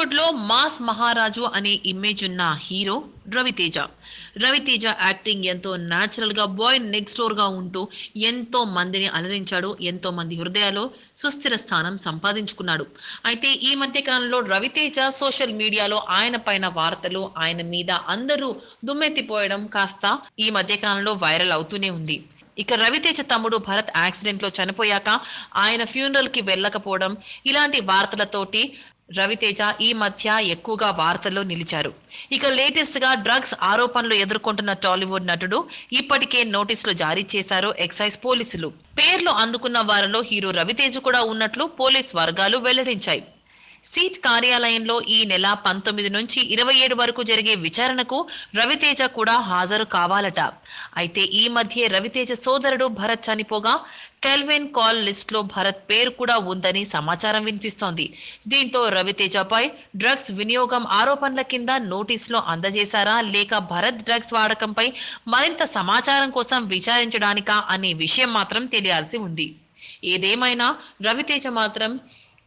Mass మహారాజు అనే image ఉన్న హీరో రవితేజ. రవితేజ యాక్టింగ్ ఎంతో న్యాచురల్గా బాయ్ నెక్స్ట్ డోర్గా ఉంటూ ఎంతో మందిని అలరించాడు ఎంతో మంది హృదయాల్లో సుస్థిర స్థానం సంపాదించుకున్నాడు. అయితే ఈ మధ్య కాలంలో రవితేజ సోషల్ మీడియాలో ఆయన పైన వార్తలు ఆయన మీద అందరూ దుమ్మెత్తిపోయడం కాస్త ఈ మధ్య కాలంలో వైరల్ అవుతూనే ఉంది. ఇక రవితేజ తమ్ముడు భరత్ యాక్సిడెంట్లో చనిపోయాక ఆయన ఫ్యూనరల్కి వెళ్ళకపోవడం ఇలాంటి వార్తలతోటి రవితేజ ఈ మధ్య ఎక్కువగా వార్తల్లో నిలిచారు. ఇక లేటెస్ట్గా డ్రగ్స్ ఆరోపణలు ఎదుర్కొంటున్న టాలీవుడ్ నటుడు ఇప్పటికే నోటీసులు జారీ చేశారు ఎక్సైజ్ పోలీసులు. పేర్లు అందుకున్న వారిలో హీరో రవితేజ కూడా ఉన్నట్లు పోలీస్ వర్గాలు వెల్లడించాయి. సీట్ కార్యాలయంలో ఈ నెల పంతొమ్మిది నుంచి ఇరవై ఏడు వరకు జరిగే విచారణకు రవితేజ కూడా హాజరు కావాలట. అయితే ఈ మధ్య రవితేజ సోదరుడు భరత్ చనిపోగా కెల్విన్ కాల్ లిస్ట్లో భరత్ పేరు కూడా ఉందని సమాచారం వినిపిస్తోంది. దీంతో రవితేజపై డ్రగ్స్ వినియోగం ఆరోపణల కింద నోటీసులు అందజేశారా లేక భరత్ డ్రగ్స్ వాడకంపై మరింత సమాచారం కోసం విచారించడానికా అనే విషయం మాత్రం తెలియాల్సి ఉంది. ఏదేమైనా రవితేజ మాత్రం